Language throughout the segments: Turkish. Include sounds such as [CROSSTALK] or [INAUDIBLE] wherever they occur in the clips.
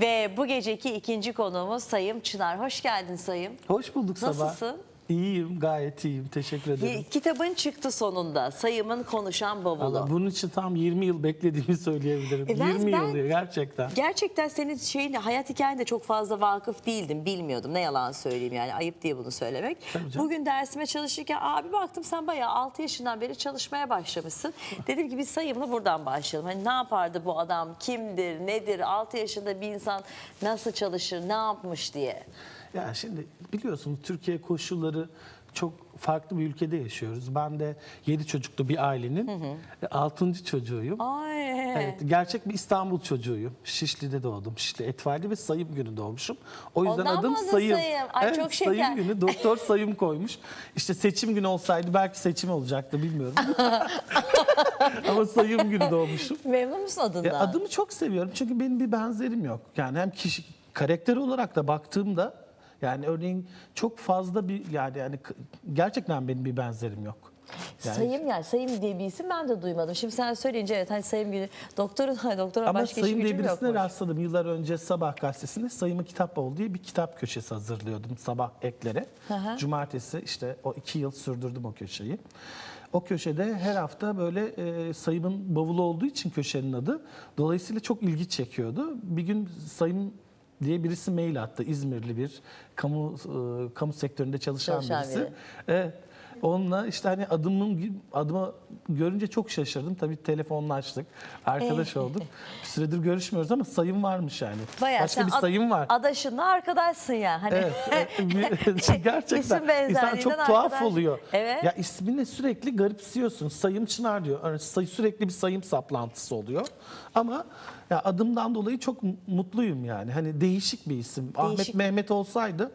Ve bu geceki ikinci konuğumuz Sayım Çınar. Hoş geldin Sayım. Hoş bulduk Sabah. Nasılsın? İyiyim, gayet iyiyim. Teşekkür ederim. Ki- Kitabın çıktı sonunda. Sayım'ın konuşan bavulu. Vallahi bunun için tam 20 yıl beklediğimi [LAUGHS] söyleyebilirim. E ben- 20 ben- yıl gerçekten. Gerçekten senin şeyin hayat hikayende çok fazla vakıf değildim, bilmiyordum. Ne yalan söyleyeyim yani ayıp diye bunu söylemek. Tabii canım. Bugün dersime çalışırken abi baktım sen bayağı 6 yaşından beri çalışmaya başlamışsın. [LAUGHS] Dedim ki bir sayımla buradan başlayalım. Hani ne yapardı bu adam, kimdir, nedir, 6 yaşında bir insan nasıl çalışır, ne yapmış diye. Ya şimdi biliyorsunuz Türkiye koşulları çok farklı bir ülkede yaşıyoruz. Ben de 7 çocuklu bir ailenin 6. çocuğuyum. Ay. Evet, gerçek bir İstanbul çocuğuyum. Şişli'de doğdum. Şişli Etfali ve Sayım günü doğmuşum. O yüzden Ondan adım Sayım. Sayım? Ay, çok şeker. Sayım günü doktor Sayım koymuş. İşte seçim günü olsaydı belki seçim olacaktı bilmiyorum. [LAUGHS] Ama Sayım günü doğmuşum. Memnun musun adından? E, adımı çok seviyorum çünkü benim bir benzerim yok. Yani hem kişi karakter olarak da baktığımda yani örneğin çok fazla bir yani yani gerçekten benim bir benzerim yok. Yani- Sayım yani Sayım diye bir isim ben de duymadım. Şimdi sen söyleyince evet hani Sayım günü doktorun [LAUGHS] doktora Ama başka Sayım diye birisine yokmuş. rastladım. Yıllar önce Sabah gazetesinde Sayım'ı Kitap Bavulu diye bir kitap köşesi hazırlıyordum sabah eklere. hı. Cumartesi işte o iki yıl sürdürdüm o köşeyi. O köşede her hafta böyle e, Sayım'ın bavulu olduğu için köşenin adı. Dolayısıyla çok ilgi çekiyordu. Bir gün Sayım diye birisi mail attı. İzmirli bir kamu e, kamu sektöründe çalışan, Çalışan birisi. biri. Evet. Onunla işte hani adımın adımı görünce çok şaşırdım. Tabii telefonlaştık. Arkadaş olduk. Bir süredir görüşmüyoruz ama sayım varmış yani. Bayağı Başka sen bir ad- sayım var. Adaşınla arkadaşsın ya. Hani Evet, e, [LAUGHS] [LAUGHS] gerçekten İsim insan çok tuhaf arkadaş- oluyor. Evet. Ya ismini sürekli garipsiyorsun. Sayım Çınar diyor. Yani sürekli bir sayım saplantısı oluyor. Ama ya adımdan dolayı çok mu- mutluyum yani. Hani değişik bir isim. Ahmet Değişik. Mehmet olsaydı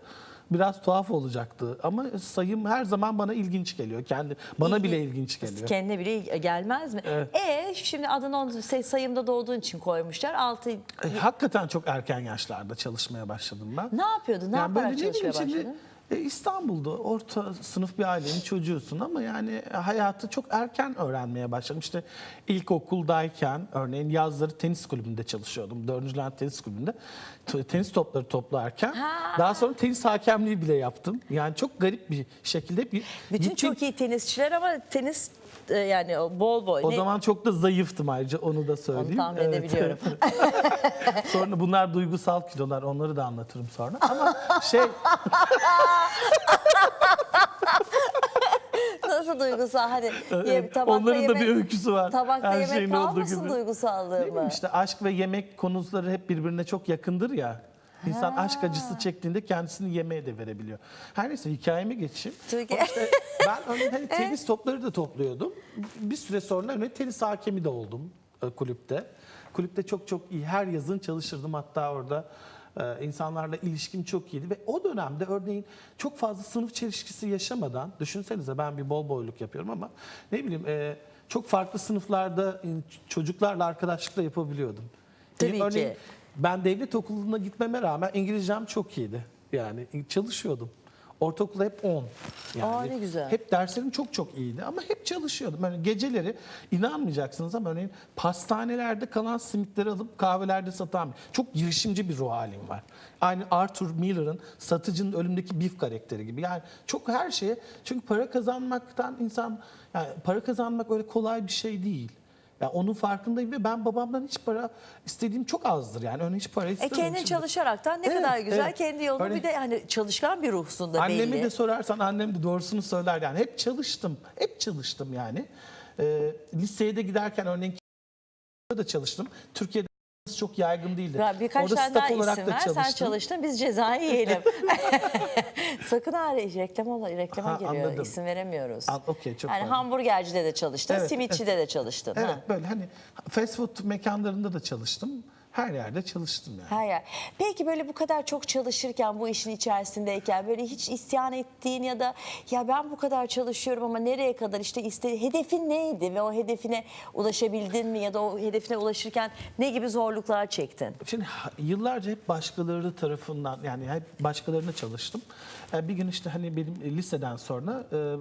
biraz tuhaf olacaktı. Ama sayım her zaman bana ilginç geliyor. Kendi bana İlgi- bile ilginç geliyor. Kendine bile gelmez mi? Evet. E şimdi adını on, say- sayımda doğduğun için koymuşlar. Altı E, Hakikaten çok erken yaşlarda çalışmaya başladım ben. ne yapıyordun? Ne yaparak çalışmaya şimdi, başladın? E, İstanbul'da orta sınıf bir ailenin çocuğusun ama yani hayatı çok erken öğrenmeye başladım. İşte ilkokuldayken örneğin yazları tenis kulübünde çalışıyordum. Dördüncü Levent Tenis Kulübü'nde tenis topları toplarken Ha. daha sonra tenis hakemliği bile yaptım. Yani çok garip bir şekilde bir Bütün gittim. çok iyi tenisçiler ama tenis e, yani bol boy. o Ne- zaman çok da zayıftım ayrıca onu da söyleyeyim. tahmin Evet. edebiliyorum. [LAUGHS] sonra bunlar duygusal kilolar onları da anlatırım sonra. Ama şey [LAUGHS] Nasıl duygusal hani [LAUGHS] ye- tabakta Onların da yemek, bir öyküsü var. Tabakta Her yemek gibi. duygusallığı mı? işte aşk ve yemek konuları hep birbirine çok yakındır ya. İnsan aşk acısı çektiğinde kendisini yemeğe de verebiliyor. Her neyse hikayeme geçeyim. İşte ben örneğin [LAUGHS] hani tenis topları da topluyordum. Bir süre sonra örneğin tenis hakemi de oldum e, kulüpte. Kulüpte çok çok iyi. Her yazın çalışırdım hatta orada. e, insanlarla ilişkim çok iyiydi ve o dönemde örneğin çok fazla sınıf çelişkisi yaşamadan düşünsenize ben bir bol boyluk yapıyorum ama ne bileyim e, çok farklı sınıflarda çocuklarla arkadaşlık da yapabiliyordum. Tabii Benim örneğin ki. Ben devlet okuluna gitmeme rağmen İngilizcem çok iyiydi. Yani çalışıyordum. Ortaokulda hep 10. Yani Aa, ne güzel. Hep derslerim çok çok iyiydi ama hep çalışıyordum. Yani geceleri inanmayacaksınız ama örneğin pastanelerde kalan simitleri alıp kahvelerde satan çok girişimci bir ruh halim var. Aynı Arthur Miller'ın satıcının ölümdeki beef karakteri gibi. Yani çok her şeye çünkü para kazanmaktan insan yani para kazanmak öyle kolay bir şey değil. Yani onun farkındayım ve ben babamdan hiç para istediğim çok azdır. Yani örneğin hiç para E istemem. kendin şimdi. çalışaraktan ne Evet, kadar güzel evet. kendi yolunu Örneğin- bir de hani çalışkan bir ruhsun da Annemi belli. de sorarsan annem de doğrusunu söyler yani. Hep çalıştım. Hep çalıştım yani. Ee, liseye de giderken örneğin da çalıştım. Türkiye'de çok yaygın değildi. Ya birkaç Orada tane daha olarak isim da ver. Sen çalıştım. çalıştın biz cezayı yiyelim. [LAUGHS] [LAUGHS] Sakın ha reklam ola, reklama Ha, giriyor. anladım. İsim veremiyoruz. An- okey, çok yani pardon. hamburgercide de çalıştın, Evet, simitçide de çalıştın. Evet ha. böyle hani fast food mekanlarında da çalıştım. Her yerde çalıştım yani. Her yer. Peki böyle bu kadar çok çalışırken bu işin içerisindeyken böyle hiç isyan ettiğin ya da ya ben bu kadar çalışıyorum ama nereye kadar işte iste hedefin neydi ve o hedefine ulaşabildin mi ya da o hedefine ulaşırken ne gibi zorluklar çektin? Şimdi yıllarca hep başkaları tarafından yani hep başkalarına çalıştım. Yani bir gün işte hani benim liseden sonra e,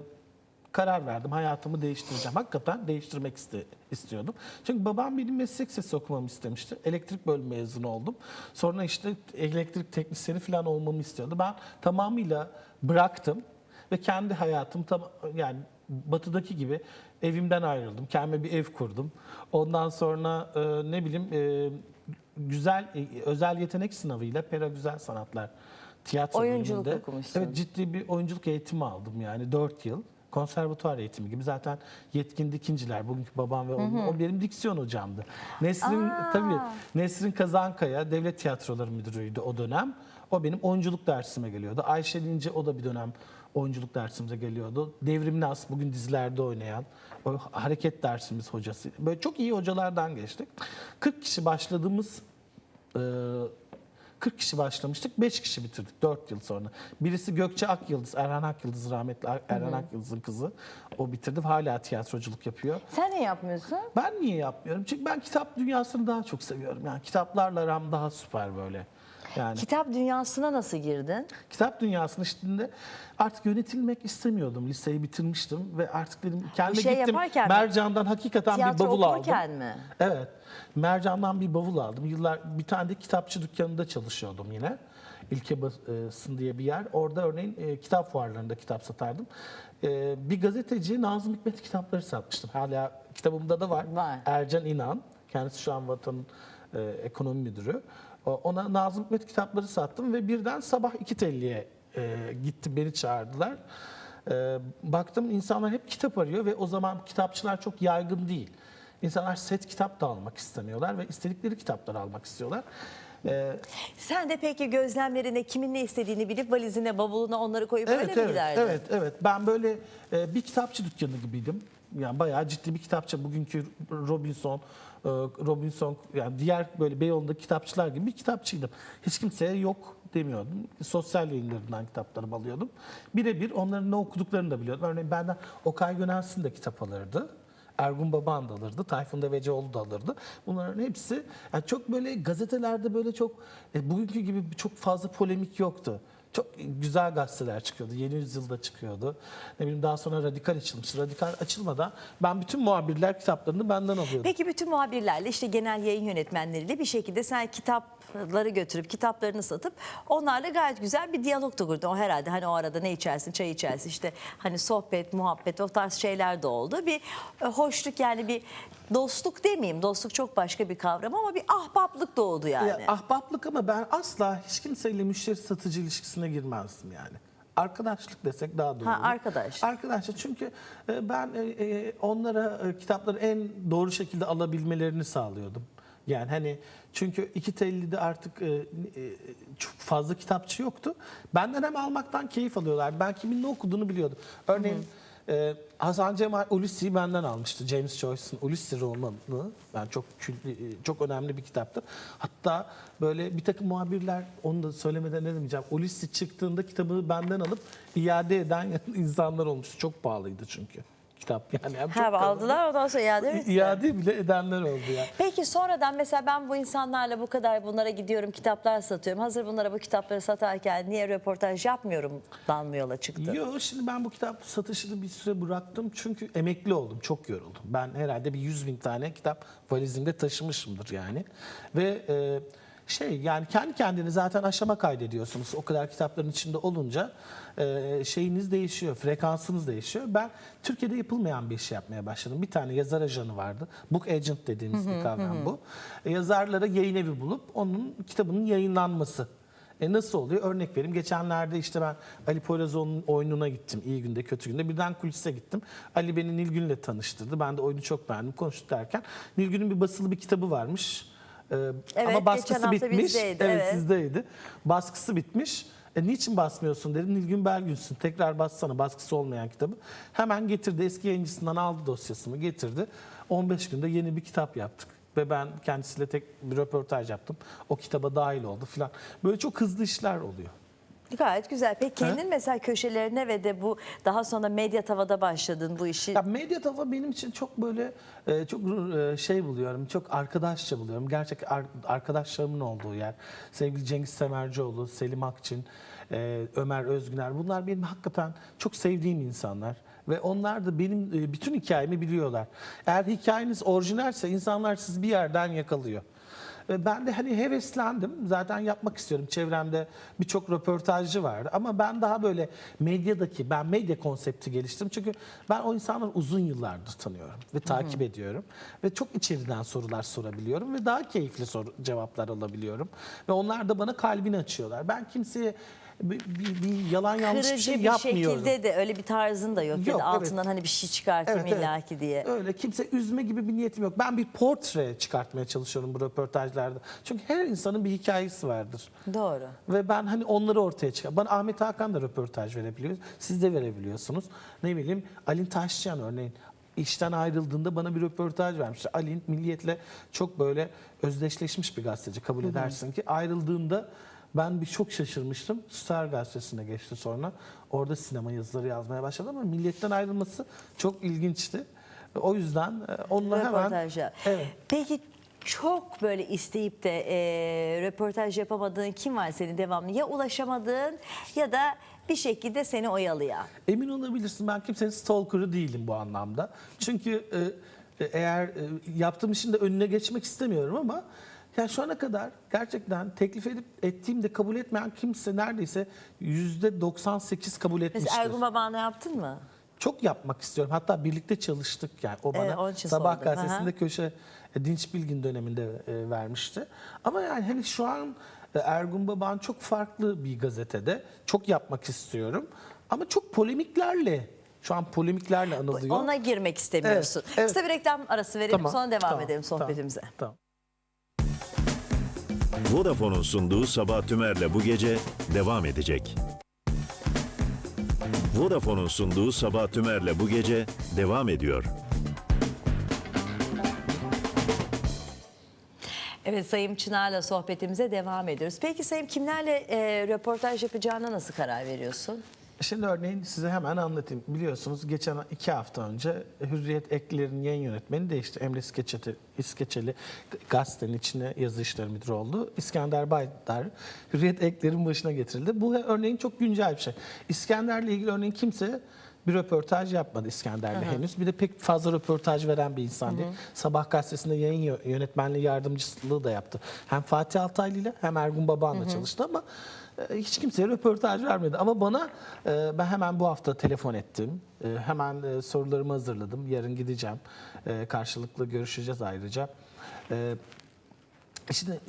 karar verdim. Hayatımı değiştireceğim. Hakikaten değiştirmek iste- istiyordum. Çünkü babam benim meslek sesi okumamı istemişti. Elektrik bölümü mezunu oldum. Sonra işte elektrik teknisyeni falan olmamı istiyordu. Ben tamamıyla bıraktım ve kendi hayatım tam yani batıdaki gibi evimden ayrıldım. Kendime bir ev kurdum. Ondan sonra e, ne bileyim e, güzel e, özel yetenek sınavıyla Pera Güzel Sanatlar tiyatro Oyunculuk bölümünde. okumuşsun. Evet ciddi bir oyunculuk eğitimi aldım yani 4 yıl. Konservatuvar eğitimi gibi zaten yetkin dikinciler bugünkü babam ve oğlum o benim diksiyon hocamdı. Nesrin Aa. tabii Nesrin Kazankaya devlet tiyatroları müdürüydü o dönem. O benim oyunculuk dersime geliyordu. Ayşe Lince o da bir dönem oyunculuk dersimize geliyordu. Devrim Nas bugün dizilerde oynayan o hareket dersimiz hocası. Böyle çok iyi hocalardan geçtik. 40 kişi başladığımız e, 40 kişi başlamıştık, 5 kişi bitirdik 4 yıl sonra. Birisi Gökçe Akyıldız, Erhan Akyıldız rahmetli Erhan Akyıldız'ın kızı. O bitirdi, hala tiyatroculuk yapıyor. Sen ne yapmıyorsun? Ben niye yapmıyorum? Çünkü ben kitap dünyasını daha çok seviyorum. Yani kitaplarla aram daha süper böyle. Yani Kitap dünyasına nasıl girdin? kitap dünyasının içinde artık yönetilmek istemiyordum. Liseyi bitirmiştim ve artık dedim kendi şey gittim. yaparken mi? Mercan'dan hakikaten bir bavul aldım. mi? Evet. Mercan'dan bir bavul aldım. Yıllar bir tane de kitapçı dükkanında çalışıyordum yine. İlke Basın diye bir yer. Orada örneğin e, kitap fuarlarında kitap satardım. E, bir gazeteci Nazım Hikmet kitapları satmıştım. Hala kitabımda da var. Var. Ercan İnan. Kendisi şu an Vatan'ın e, ekonomi müdürü. O- Ona Nazım Hikmet kitapları sattım ve birden sabah 2.50'ye e, gitti beni çağırdılar. E, baktım insanlar hep kitap arıyor ve o zaman kitapçılar çok yaygın değil. İnsanlar set kitap da almak istemiyorlar ve istedikleri kitapları almak istiyorlar. E, Sen de peki gözlemlerine kimin ne istediğini bilip valizine, bavuluna onları koyup öyle evet, mi evet, giderdin? evet, evet. Ben böyle e, bir kitapçı dükkanı gibiydim. Yani bayağı ciddi bir kitapçı. Bugünkü Robinson, Robinson yani diğer böyle Beyoğlu'ndaki kitapçılar gibi bir kitapçıydım. Hiç kimseye yok demiyordum. Sosyal yayınlarından kitaplarımı alıyordum. Birebir onların ne okuduklarını da biliyordum. Örneğin benden Okay Gönensin de kitap alırdı. Ergun Baban da alırdı, Tayfun Devecioğlu da alırdı. Bunların hepsi yani çok böyle gazetelerde böyle çok e, bugünkü gibi çok fazla polemik yoktu. Çok güzel gazeteler çıkıyordu. Yeni Yüzyılda çıkıyordu. Ne bileyim daha sonra Radikal açılmıştı. Radikal açılmadan ben bütün muhabirler kitaplarını benden alıyordum. Peki bütün muhabirlerle işte genel yayın yönetmenleriyle bir şekilde sen kitapları götürüp kitaplarını satıp onlarla gayet güzel bir diyalog da kurdun. O herhalde hani o arada ne içersin çay içersin işte hani sohbet muhabbet o tarz şeyler de oldu. Bir e, hoşluk yani bir dostluk demeyeyim dostluk çok başka bir kavram ama bir ahbaplık doğdu yani. Ya, ahbaplık ama ben asla hiç kimseyle müşteri satıcı ilişkisine girmezdim yani. Arkadaşlık desek daha doğru. Ha, arkadaş. Arkadaşlık çünkü e, ben e, onlara kitapları en doğru şekilde alabilmelerini sağlıyordum. Yani hani çünkü iki tellide artık e, e, çok fazla kitapçı yoktu. Benden hem almaktan keyif alıyorlar. Ben kimin ne okuduğunu biliyordum. Örneğin e, Hasan Cemal Ulysses benden almıştı. James Joyce'ın Ulysses romanını. Ben çok kül- e, çok önemli bir kitaptı. Hatta böyle bir takım muhabirler onu da söylemeden ne demeyeceğim. Ulysses çıktığında kitabı benden alıp iade eden [LAUGHS] insanlar olmuştu. Çok pahalıydı çünkü kitap yani. Hem çok Ha, kalındı. aldılar ondan sonra iade mi? İade bile edenler oldu ya. Peki sonradan mesela ben bu insanlarla bu kadar bunlara gidiyorum kitaplar satıyorum. Hazır bunlara bu kitapları satarken niye röportaj yapmıyorum mı yola çıktı? Yok şimdi ben bu kitap satışını bir süre bıraktım çünkü emekli oldum çok yoruldum. Ben herhalde bir 100 bin tane kitap valizimde taşımışımdır yani. Ve e, şey yani kendi kendine zaten aşama kaydediyorsunuz o kadar kitapların içinde olunca e, şeyiniz değişiyor, frekansınız değişiyor. Ben Türkiye'de yapılmayan bir iş yapmaya başladım. Bir tane yazar ajanı vardı. Book agent dediğimiz bir kavram bu. E, yazarlara yayın evi bulup onun kitabının yayınlanması. E nasıl oluyor? Örnek vereyim. Geçenlerde işte ben Ali Poyrazoğlu'nun oyununa gittim. İyi günde, kötü günde. Birden kulise gittim. Ali beni Nilgün'le tanıştırdı. Ben de oyunu çok beğendim. Konuştuk derken. Nilgün'ün bir basılı bir kitabı varmış. Ee, Evet, ama baskısı bitmiş. bizdeydi, evet, evet. sizdeydi. Baskısı bitmiş. E, niçin basmıyorsun dedim. Nilgün Belgünsün. Tekrar bassana baskısı olmayan kitabı. Hemen getirdi. Eski yayıncısından aldı dosyasını getirdi. 15 günde yeni bir kitap yaptık. Ve ben kendisiyle tek bir röportaj yaptım. O kitaba dahil oldu filan. Böyle çok hızlı işler oluyor. Gayet güzel. Peki kendin mesela köşelerine ve de bu daha sonra medya tavada başladın bu işi. Ya medya tava benim için çok böyle e, çok e, şey buluyorum, çok arkadaşça buluyorum. Gerçek ar- arkadaşlarımın olduğu yer. Sevgili Cengiz Semercioğlu, Selim Akçin, e, Ömer Özgüner. Bunlar benim hakikaten çok sevdiğim insanlar. Ve onlar da benim e, bütün hikayemi biliyorlar. Eğer hikayeniz orijinalse insanlar sizi bir yerden yakalıyor. Ben de hani heveslendim. Zaten yapmak istiyorum. Çevremde birçok röportajcı vardı. Ama ben daha böyle medyadaki, ben medya konsepti geliştirdim. Çünkü ben o insanları uzun yıllardır tanıyorum ve takip ediyorum. Ve çok içeriden sorular sorabiliyorum ve daha keyifli soru, cevaplar alabiliyorum. Ve onlar da bana kalbini açıyorlar. Ben kimseye bir, bir- bir yalan yanlış bir Kırıcı şey bir yapmıyorum. şekilde de öyle bir tarzın da yok. ya Yok, da evet. altından hani bir şey çıkartayım Evet, evet. illaki diye. Öyle kimse üzme gibi bir niyetim yok. Ben bir portre çıkartmaya çalışıyorum bu röportajlarda. Çünkü her insanın bir hikayesi vardır. Doğru. Ve ben hani onları ortaya çıkar. Bana Ahmet Hakan da röportaj verebiliyor. Siz de verebiliyorsunuz. Ne bileyim Alin Taşçıyan örneğin işten ayrıldığında bana bir röportaj vermişti. Alin Milliyet'le çok böyle özdeşleşmiş bir gazeteci kabul edersin ki ayrıldığında ben bir çok şaşırmıştım. Star gazetesine geçti sonra. Orada sinema yazıları yazmaya başladı ama Milliyet'ten ayrılması çok ilginçti. O yüzden e, onunla hemen Röportajlar. Evet. Peki çok böyle isteyip de e, röportaj yapamadığın kim var senin devamlı? Ya ulaşamadığın ya da bir şekilde seni oyalayan. Emin olabilirsin ben kimsenin stalker'ı değilim bu anlamda. Çünkü e, e, eğer e, yaptığım işin de önüne geçmek istemiyorum ama yani şu ana kadar gerçekten teklif edip ettiğimde kabul etmeyen kimse neredeyse %98 kabul etmiştir. Mesela Ergun Baban'la yaptın mı? Çok yapmak istiyorum. Hatta birlikte çalıştık yani. O bana Evet, onun için Sabah sordum. gazetesinde Aha. köşe e, Dinç Bilgin döneminde e, vermişti. Ama yani hani şu an e, Ergun Baban çok farklı bir gazetede. Çok yapmak istiyorum. Ama çok polemiklerle şu an polemiklerle anılıyor. Ona girmek istemiyorsun. Evet, evet. Kısa bir reklam arası verelim Tamam, sonra devam tamam, edelim tamam, sohbetimize. Tamam. Vodafone'un sunduğu Sabah Tümer'le bu gece devam edecek. Vodafone'un sunduğu Sabah Tümer'le bu gece devam ediyor. Evet Sayın Çınar'la sohbetimize devam ediyoruz. Peki Sayın kimlerle e, röportaj yapacağına nasıl karar veriyorsun? Şimdi örneğin size hemen anlatayım. Biliyorsunuz geçen iki hafta önce Hürriyet Ekler'in yayın yönetmeni değişti. Emre İskeçeli, İskeçeli gazetenin içine yazı işleri müdürü oldu. İskender Baydar Hürriyet Ekler'in başına getirildi. Bu örneğin çok güncel bir şey. İskender'le ilgili örneğin kimse bir röportaj yapmadı İskender'le henüz. Bir de pek fazla röportaj veren bir insan değil. Sabah gazetesinde yayın yö- yönetmenliği yardımcılığı da yaptı. Hem Fatih Altaylı ile hem Ergun Baban'la çalıştı ama hiç kimseye röportaj vermedi. Ama bana e, ben hemen bu hafta telefon ettim. E, Hemen e, sorularımı hazırladım. Yarın gideceğim. Karşılıklı görüşeceğiz ayrıca. Şimdi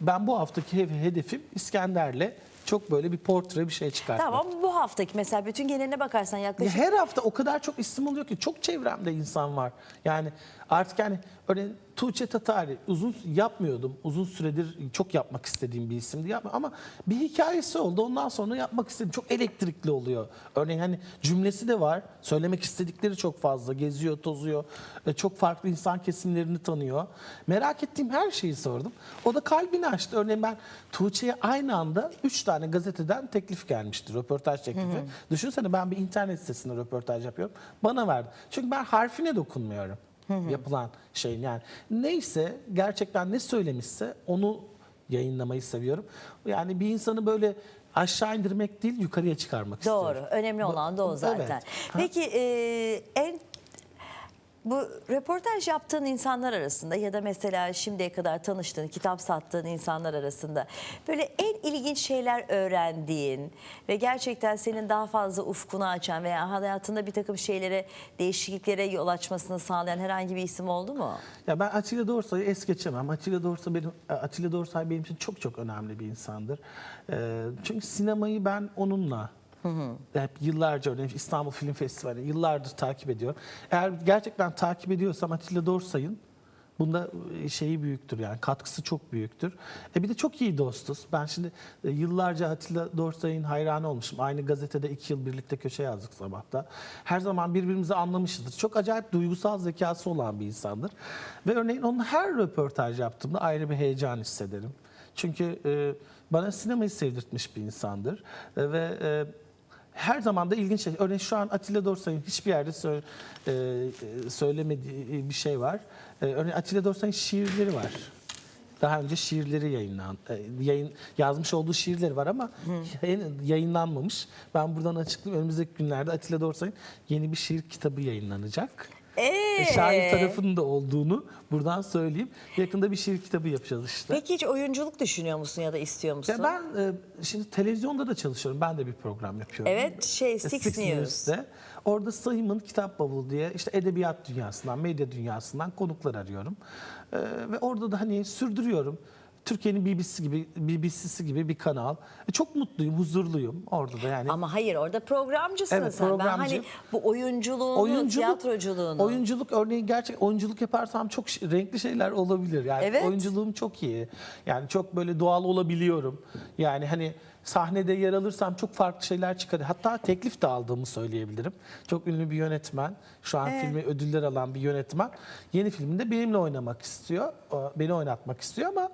ben bu haftaki he- hedefim İskender'le çok böyle bir portre bir şey çıkartmak. Tamam bu haftaki mesela bütün geneline bakarsan Ya yaklaşık her hafta o kadar çok isim oluyor ki çok çevremde insan var. Yani artık yani örneğin Tuğçe Tatari uzun yapmıyordum. Uzun süredir çok yapmak istediğim bir isimdi. Yapma. Ama bir hikayesi oldu. Ondan sonra yapmak istedim. Çok elektrikli oluyor. Örneğin hani cümlesi de var. Söylemek istedikleri çok fazla. Geziyor, tozuyor. E, Çok farklı insan kesimlerini tanıyor. Merak ettiğim her şeyi sordum. O da kalbini açtı. Örneğin ben Tuğçe'ye aynı anda 3 tane gazeteden teklif gelmişti. Röportaj teklifi. Düşünsene ben bir internet sitesinde röportaj yapıyorum. Bana verdi. Çünkü ben harfine dokunmuyorum. Yapılan şeyin yani. Neyse gerçekten ne söylemişse onu yayınlamayı seviyorum. Yani bir insanı böyle aşağı indirmek değil yukarıya çıkarmak Doğru. istiyorum. Önemli olan da o Evet. zaten. Peki e, en bu röportaj yaptığın insanlar arasında ya da mesela şimdiye kadar tanıştığın, kitap sattığın insanlar arasında böyle en ilginç şeyler öğrendiğin ve gerçekten senin daha fazla ufkunu açan veya hayatında bir takım şeylere, değişikliklere yol açmasını sağlayan herhangi bir isim oldu mu? Ya ben Atilla Dorsay'ı es geçemem. Atilla Dorsay benim Atilla Dorsay benim için çok çok önemli bir insandır. Ee, çünkü sinemayı ben onunla hep yıllarca örneğin İstanbul Film Festivali yıllardır takip ediyorum. Eğer gerçekten takip ediyorsam Atilla Dorsay'ın Bunda e, şeyi büyüktür yani katkısı çok büyüktür. E bir de çok iyi dostuz. Ben şimdi e, yıllarca Atilla Dorsay'ın hayranı olmuşum. Aynı gazetede iki yıl birlikte köşe yazdık sabahta. Her zaman birbirimizi anlamışızdır. Çok acayip duygusal zekası olan bir insandır. Ve örneğin onunla her röportaj yaptığımda ayrı bir heyecan hissederim. Çünkü e, bana sinemayı sevdirtmiş bir insandır. Ve her zaman da ilginç şey. Örneğin şu an Atilla Dorsay'ın hiçbir yerde sö- e, e, söylemediği bir şey var. E, örneğin Atilla Dorsay'ın şiirleri var. Daha önce şiirleri yayınlan, e, yayın yazmış olduğu şiirleri var ama yayın- yayınlanmamış. Ben buradan açıklayayım. Önümüzdeki günlerde Atilla Dorsay'ın yeni bir şiir kitabı yayınlanacak. Ee? Şair tarafının da olduğunu buradan söyleyeyim. Yakında bir şiir kitabı yapacağız işte. Peki hiç oyunculuk düşünüyor musun ya da istiyor musun? Ya ben e, şimdi televizyonda da çalışıyorum. Ben de bir program yapıyorum. Evet, şey, E, Six News. News'te. Orada Sayım'ın Kitap Bavulu diye işte edebiyat dünyasından, medya dünyasından konuklar arıyorum. E, ve orada da hani sürdürüyorum. Türkiye'nin BBC gibi BBC'si gibi bir kanal. E, çok mutluyum, huzurluyum orada da yani. Ama hayır orada programcısın Evet, sen. Ben programcıyım. hani bu oyunculuğunu, tiyatroculuğunu. Oyunculuk örneğin gerçek oyunculuk yaparsam çok renkli şeyler olabilir. Yani Evet. oyunculuğum çok iyi. Yani çok böyle doğal olabiliyorum. Yani hani sahnede yer alırsam çok farklı şeyler çıkar. Hatta teklif de aldığımı söyleyebilirim. Çok ünlü bir yönetmen. Şu an filmi ödüller alan bir yönetmen. Yeni filminde benimle oynamak istiyor. Beni oynatmak istiyor ama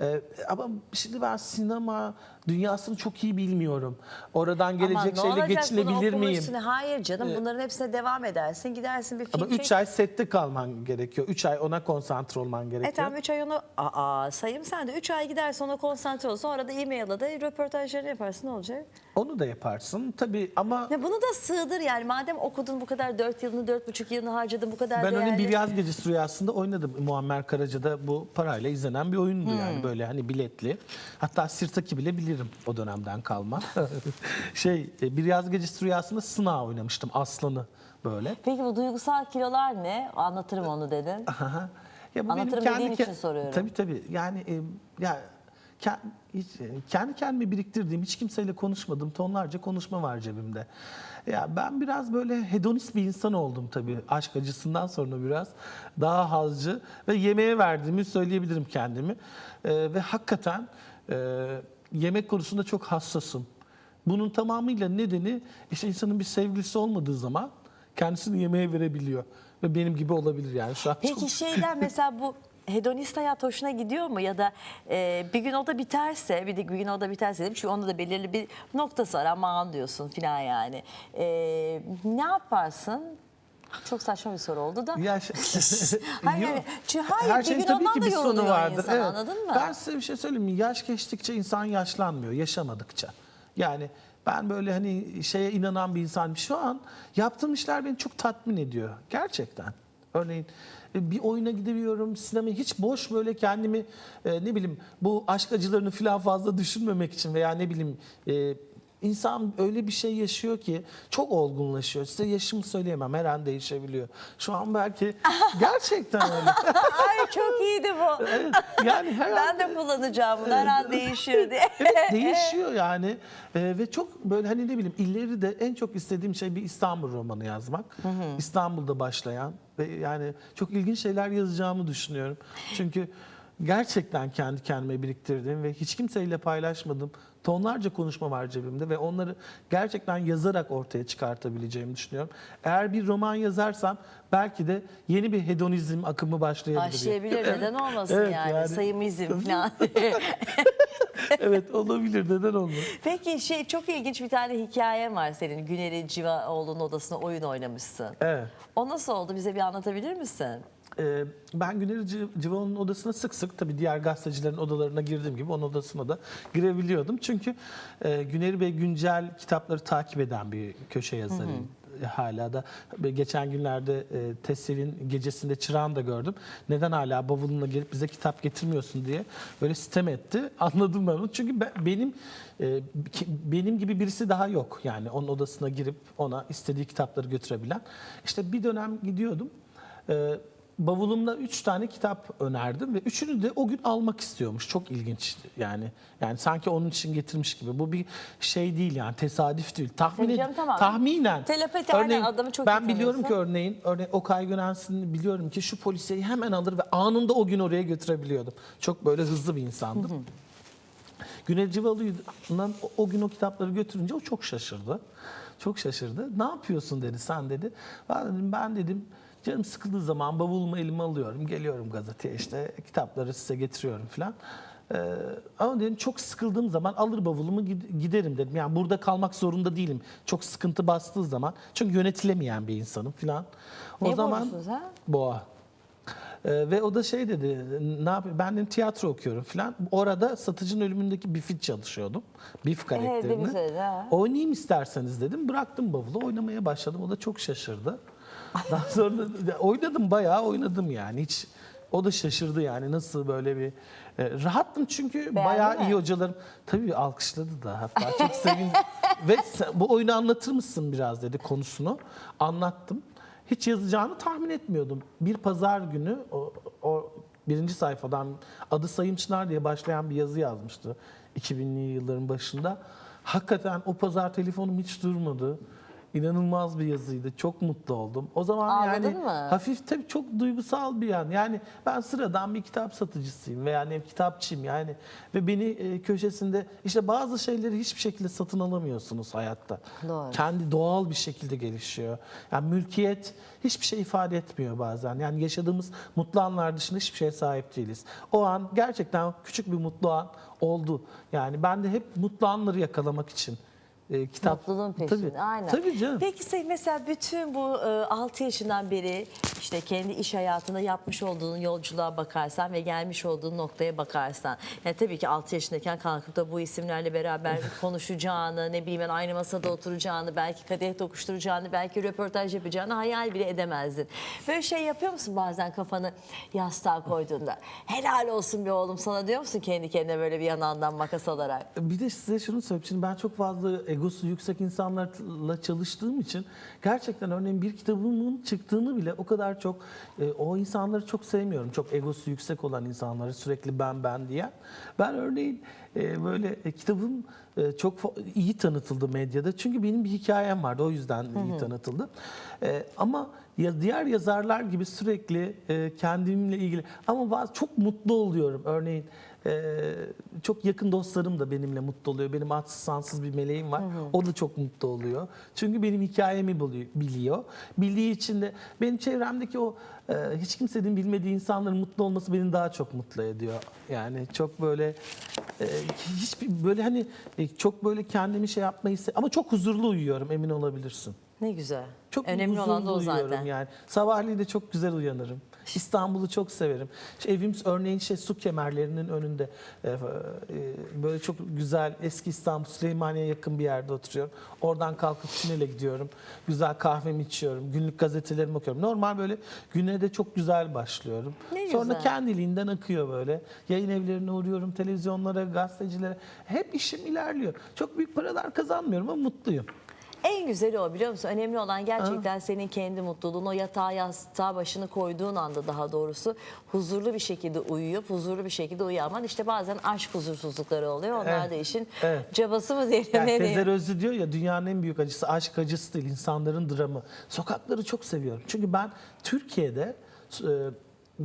e, ama şimdi ben sinema dünyasını çok iyi bilmiyorum. Oradan gelecek Aman şeyle geçinebilir miyim? Hayır canım bunların hepsine devam edersin. Gidersin bir film Ama 3 çek. ay sette kalman gerekiyor. 3 ay ona konsantre olman E gerekiyor. tamam 3 ay onu... Aa sayım sen de 3 ay gidersin ona konsantre ol. Sonra da e-mail'la da röportajlarını yaparsın ne olacak? Onu da yaparsın tabii ama Ne bunu da sığdır yani. Madem okudun bu kadar 4 yılını 4,5 yılını harcadın bu kadar ben değerli. örneğin Bir Yaz Gecesi Rüyası'nda oynadım. Muammer Karaca'da bu parayla izlenen bir oyundu Hmm. yani böyle hani biletli. Hatta Sirtaki bile bilirim o dönemden kalma. [LAUGHS] şey e, Bir Yaz Gecesi Rüyası'nda Sınav oynamıştım Aslan'ı böyle. Peki bu duygusal kilolar ne? Anlatırım onu dedin. Aha. Ya bu Anlatırım dediğin için soruyorum. Tabii tabii. Yani e, ya kendi kendime biriktirdiğim, hiç kimseyle konuşmadığım tonlarca konuşma var cebimde. Ya ben biraz böyle hedonist bir insan oldum tabii. Aşk acısından sonra biraz daha hazcı ve yemeğe verdiğimi söyleyebilirim kendimi. E, ve hakikaten e, yemek konusunda çok hassasım. Bunun tamamıyla nedeni işte insanın bir sevgilisi olmadığı zaman kendisini yemeğe verebiliyor. Ve benim gibi olabilir yani şu an. çok- Peki şeyden mesela bu hedonist hayat hoşuna gidiyor mu ya da e, bir gün o da biterse bir de bir gün o da biterse dedim çünkü onda da belirli bir noktası var aman diyorsun filan yani. E, ne yaparsın? Çok saçma bir soru oldu da. Ya şey- [LAUGHS] Hayır, Yok. çünkü hayır, Her bir şeyin gün tabii ki da bir sonu vardır. insan, Evet. anladın mı? Ben size bir şey söyleyeyim mi? Yaş geçtikçe insan yaşlanmıyor, yaşamadıkça. Yani ben böyle hani şeye inanan bir insanım. Şu an yaptığım işler beni çok tatmin ediyor. Gerçekten. Örneğin e, bir oyuna gidebiliyorum, sinemaya hiç boş böyle kendimi e, ne bileyim bu aşk acılarını falan fazla [LAUGHS] düşünmemek için veya ne bileyim e, İnsan öyle bir şey yaşıyor ki çok olgunlaşıyor. Size yaşımı söyleyemem her an değişebiliyor. Şu an belki [LAUGHS] gerçekten öyle. [LAUGHS] Ay çok iyiydi bu. Evet, yani her an Ben de kullanacağım bunu her an değişiyor diye. [LAUGHS] evet, değişiyor yani Ee, ve çok böyle hani ne bileyim illeri de en çok istediğim şey bir İstanbul romanı yazmak. İstanbul'da başlayan ve yani çok ilginç şeyler yazacağımı düşünüyorum. Çünkü gerçekten kendi kendime biriktirdiğim ve hiç kimseyle paylaşmadığım tonlarca konuşma var cebimde ve onları gerçekten yazarak ortaya çıkartabileceğimi düşünüyorum. Eğer bir roman yazarsam belki de yeni bir hedonizm akımı başlayabilir. Başlayabilir neden olmasın Evet, yani, yani- sayımizm falan. [LAUGHS] evet olabilir neden olmaz. Peki şey çok ilginç bir tane hikaye var senin. Güner'in Civaoğlu'nun odasına oyun oynamışsın. Evet. O nasıl oldu bize bir anlatabilir misin? Ee, ben Güner Civ- Civan'ın odasına sık sık tabii diğer gazetecilerin odalarına girdiğim gibi onun odasına da girebiliyordum. Çünkü e, Güner Bey güncel kitapları takip eden bir köşe yazarıyım. Hala da ve geçen günlerde e, Tessel'in gecesinde çırağını da gördüm. Neden hala bavulunla gelip bize kitap getirmiyorsun diye böyle sitem etti. [LAUGHS] Anladım ben onu. Çünkü ben, benim e, benim gibi birisi daha yok. Yani onun odasına girip ona istediği kitapları götürebilen. İşte bir dönem gidiyordum. Ee, bavulumda üç tane kitap önerdim ve üçünü de o gün almak istiyormuş. Çok ilginç yani. Yani sanki onun için getirmiş gibi. Bu bir şey değil yani tesadüf değil. Tahmin ed- tamam. tahminen. Telepati, aynen, adamı çok iyi Ben biliyorum ki tanıyorsun. örneğin, örneğin Okay Gönensin'i biliyorum ki şu polisiyeyi hemen alır ve anında o gün oraya götürebiliyordum. Çok böyle hızlı bir insandım. Güney Civalı'dan o- o gün o kitapları götürünce o çok şaşırdı. Çok şaşırdı. Ne yapıyorsun dedi sen dedi. Ben dedim ben dedim canım sıkıldığı zaman bavulumu elime alıyorum. Geliyorum gazeteye işte kitapları size getiriyorum falan. Ee, ama dedim çok sıkıldığım zaman alır bavulumu gid- giderim dedim. Yani burada kalmak zorunda değilim. Çok sıkıntı bastığı zaman. Çünkü yönetilemeyen bir insanım falan. O Ne zaman ha? boğa. Ee, ve o da şey dedi, ne yapayım ben de tiyatro okuyorum falan. Orada satıcının ölümündeki Biff'i çalışıyordum. Biff karakterini. güzel, ha. Oynayayım isterseniz dedim. Bıraktım bavulu oynamaya başladım. O da çok şaşırdı. [LAUGHS] Daha sonra oynadım bayağı oynadım yani. Hiç o da şaşırdı yani nasıl böyle bir e, rahattım çünkü bayağı mi? iyi hocalarım tabii alkışladı da hatta çok sevindi. [LAUGHS] Ve sen, bu oyunu anlatır mısın biraz dedi konusunu. Anlattım. Hiç yazacağını tahmin etmiyordum. Bir pazar günü o, o birinci sayfadan adı Sayım Çınar diye başlayan bir yazı yazmıştı 2000'li yılların başında. Hakikaten o pazar telefonum hiç durmadı. İnanılmaz bir yazıydı. Çok mutlu oldum. O zaman Ağladın yani mı? hafif tabii çok duygusal bir an. Yani ben sıradan bir kitap satıcısıyım veya ne kitapçıyım yani ve beni e, köşesinde işte bazı şeyleri hiçbir şekilde satın alamıyorsunuz hayatta. Doğru. Kendi doğal bir şekilde gelişiyor. Yani mülkiyet hiçbir şey ifade etmiyor bazen. Yani yaşadığımız mutlu anlar dışında hiçbir şeye sahip değiliz. O an gerçekten küçük bir mutlu an oldu. Yani ben de hep mutlu anları yakalamak için e, kitap Mutluluğun peşinde. Tabii, Aynen. Tabii canım. Peki sen mesela bütün bu e, 6 yaşından beri işte kendi iş hayatında yapmış olduğun yolculuğa bakarsan ve gelmiş olduğun noktaya bakarsan. Yani tabii ki 6 yaşındayken kalkıp da bu isimlerle beraber [LAUGHS] konuşacağını, ne bileyim ben aynı masada oturacağını, belki kadeh dokuşturacağını, belki röportaj yapacağını hayal bile edemezdin. Böyle şey yapıyor musun bazen kafanı yastığa koyduğunda? Helal olsun be oğlum sana diyor musun kendi kendine böyle bir yanağından makas alarak? Bir de size şunu söyleyeyim. Şimdi ben çok fazla egosu yüksek insanlarla çalıştığım için gerçekten örneğin bir kitabımın çıktığını bile o kadar çok e, o insanları çok sevmiyorum. Çok egosu yüksek olan insanları sürekli ben ben diyen. Ben örneğin e, böyle e, kitabım e, çok iyi tanıtıldı medyada. Çünkü benim bir hikayem vardı. O yüzden iyi tanıtıldı. E, ama ya diğer yazarlar gibi sürekli e, kendimle ilgili ama bazı çok mutlu oluyorum. Örneğin e, çok yakın dostlarım da benimle mutlu oluyor. Benim atsız sansız bir meleğim var. O da çok mutlu oluyor. Çünkü benim hikayemi biliyor. Bildiği için de benim çevremdeki o e, hiç kimsenin bilmediği insanların mutlu olması beni daha çok mutlu ediyor. Yani çok böyle e, hiçbir böyle hani e, çok böyle kendimi şey yapmayı ama çok huzurlu uyuyorum emin olabilirsin. Ne güzel. Çok Önemli olan da o zaten. Yani sabahleyin de çok güzel uyanırım. İstanbul'u çok severim. İşte evim örneğin şey su kemerlerinin önünde e, e, böyle çok güzel eski İstanbul Süleymaniye yakın bir yerde oturuyorum. Oradan kalkıp tünele gidiyorum. Güzel kahvemi içiyorum. Günlük gazetelerimi okuyorum. Normal böyle güne de çok güzel başlıyorum. Ne Sonra güzel. kendiliğinden akıyor böyle. Yayın evlerine uğruyorum, televizyonlara, gazetecilere. Hep işim ilerliyor. Çok büyük paralar kazanmıyorum ama mutluyum. En güzeli o biliyor musun? Önemli olan gerçekten senin kendi mutluluğun. O yatağa yastığa başını koyduğun anda daha doğrusu huzurlu bir şekilde uyuyup huzurlu bir şekilde uyanman. İşte bazen aşk huzursuzlukları oluyor. Onlar Evet, da işin evet. cabası mı diyelim Yani ne Tezer diyeyim? Özlü diyor ya dünyanın en büyük acısı aşk acısı değil insanların dramı. Sokakları çok seviyorum. Çünkü ben Türkiye'de e,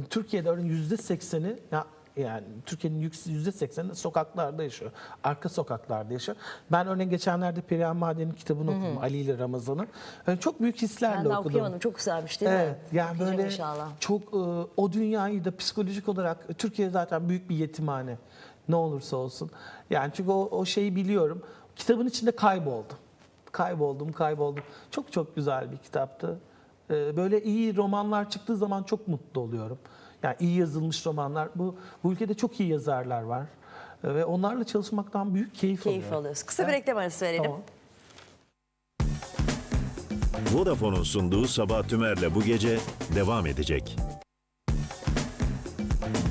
Türkiye'de örneğin yüzde sekseni ya yani Türkiye'nin yük- yüzde sekseni sokaklarda yaşıyor. Arka sokaklarda yaşıyor. Ben örneğin geçenlerde Perihan Maden'in kitabını okudum. Ali ile Ramazan'ı. Yani çok büyük hislerle Ben de okudum. okuyamadım. Çok güzelmiş değil Evet, mi? yani Okuyacağım böyle inşallah. çok e, o dünyayı da psikolojik olarak Türkiye zaten büyük bir yetimhane. Ne olursa olsun. Yani çünkü o, o şeyi biliyorum. Kitabın içinde kayboldum. Kayboldum, kayboldum. Çok çok güzel bir kitaptı. E, böyle iyi romanlar çıktığı zaman çok mutlu oluyorum. Yani iyi yazılmış romanlar. Bu bu ülkede çok iyi yazarlar var. E, ve onlarla çalışmaktan büyük keyif, Keyif alıyorum. alıyoruz. Kısa bir reklam arası verelim. Tamam. Vodafone'un sunduğu Sabah Tümer'le bu gece devam edecek.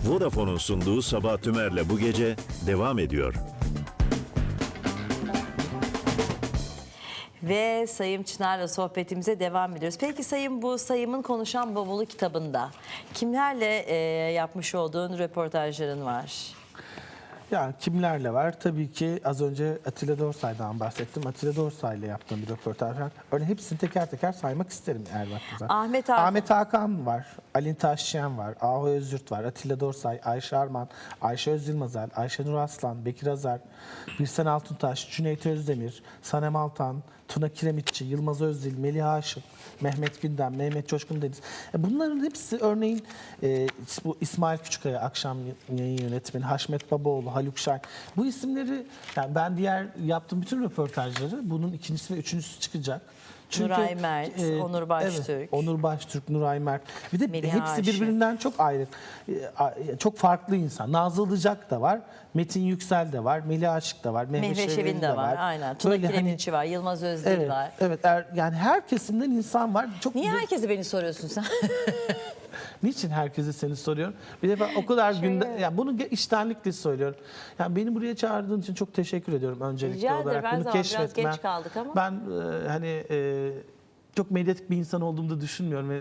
Vodafone'un sunduğu Sabah Tümer'le bu gece devam ediyor. Ve Sayım Çınar'la sohbetimize devam ediyoruz. Peki Sayım bu Sayım'ın Konuşan Bavulu kitabında kimlerle e, yapmış olduğun röportajların var? Yani kimlerle var? Tabii ki az önce Atilla Dorsay'dan bahsettim. Atilla Dorsay'la yaptığım bir röportaj var. Örneğin hepsini teker teker saymak isterim eğer var. Ahmet Hakan. Ahmet Hakan var. Alin Taşçıyan var. Ahu Özyurt var. Atilla Dorsay, Ayşe Arman, Ayşe Özyılmazel, Ayşe Nur Aslan, Bekir Azar, Birsen Altuntaş, Cüneyt Özdemir, Sanem Altan, Tuna Kiremitçi, Yılmaz Özdil, Melih Aşık, Mehmet Gündem, Mehmet Coşkun Deniz. E, Bunların hepsi örneğin e, bu İsmail Küçükkaya akşam yayın yönetmeni, Haşmet Babaoğlu, Haluk Şahin. Bu isimleri yani ben diğer yaptığım bütün röportajları bunun ikincisi ve üçüncüsü çıkacak. Nuray Mert, Onur Baştürk. Evet, Onur Baştürk, Nuray Mert. Bir de Melih hepsi Aşık. birbirinden çok ayrı. e, Çok farklı insan. Nazlı Ilıcak da var. Metin Yüksel de var. Melih Aşık da var. Mehve Şevin Şevin de var. Aynen. Tuna hani- Kiremitçi var. Yılmaz Özdil Evet, var. evet. er- yani her kesimden insan var. Çok Niye bir- herkese beni soruyorsun sen? [LAUGHS] Niçin herkese seni soruyorum? Bir defa o kadar [LAUGHS] günde, ya bunu içtenlikle söylüyorum. Yani beni buraya çağırdığın için çok teşekkür ediyorum öncelikli Rica olarak. Bunu zaman biraz geç kaldık ama. Ben e, hani e, çok medyatik bir insan olduğumu da düşünmüyorum. ve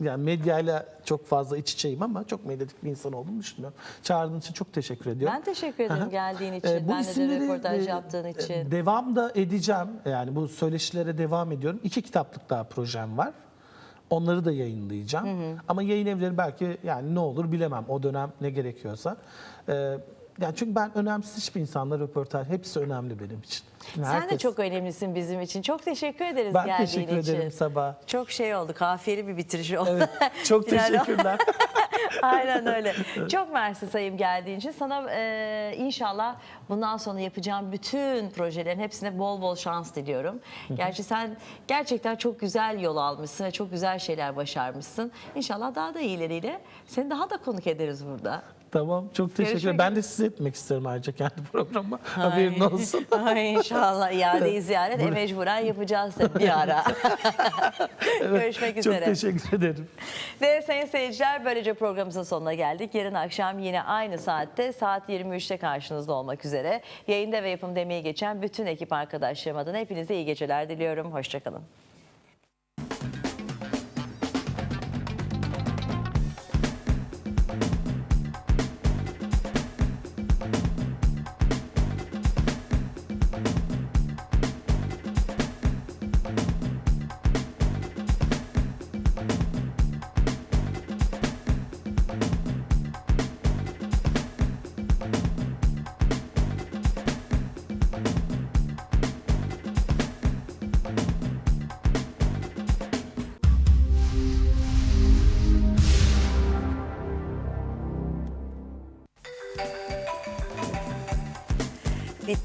Yani medyayla çok fazla iç içeyim ama çok medyatik bir insan olduğumu düşünmüyorum. Çağırdığın için çok teşekkür ediyorum. Ben teşekkür ederim Aha. geldiğin için. Ee, bu de isimleri, röportaj e, yaptığın e, için. Devam da edeceğim. Yani bu söyleşilere devam ediyorum. İki kitaplık daha projem var. Onları da yayınlayacağım. Ama yayın evleri belki yani ne olur bilemem. O dönem ne gerekiyorsa. Ee, yani çünkü ben önemsiz hiçbir insanla röportaj hepsi önemli benim için. Şimdi Sen de herkes- çok önemlisin bizim için. Çok teşekkür ederiz ben geldiğin teşekkür için. ederim Sabah. Çok şey oldu. Kafiyeli bir bitiriş oldu. Evet, çok [LAUGHS] teşekkürler. [LAUGHS] [LAUGHS] Aynen öyle. Çok mersi sayım geldiğin için. Sana e, inşallah bundan sonra yapacağım bütün projelerin hepsine bol bol şans diliyorum. Gerçi sen gerçekten çok güzel yol almışsın ve çok güzel şeyler başarmışsın. İnşallah daha da iyileriyle seni daha da konuk ederiz burada. Tamam çok teşekkür Görüşmek ederim. Ben de sizi etmek isterim ayrıca kendi [LAUGHS] programıma. Haberin Ay. olsun. [LAUGHS] Ay inşallah iadeyi ziyaret e, mecburen [LAUGHS] yapacağız bir ara. Görüşmek Çok üzere. teşekkür ederim. Ve sayın seyirciler böylece programımızın sonuna geldik. Yarın akşam yine aynı saatte saat 23'te karşınızda olmak üzere. Yayında ve yapımda emeği geçen bütün ekip arkadaşlarım adına hepinize iyi geceler diliyorum. Hoşçakalın.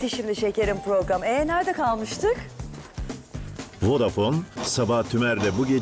Bitti şimdi şekerim program. E nerede kalmıştık? Vodafone, Sabah Tümer'le bu gece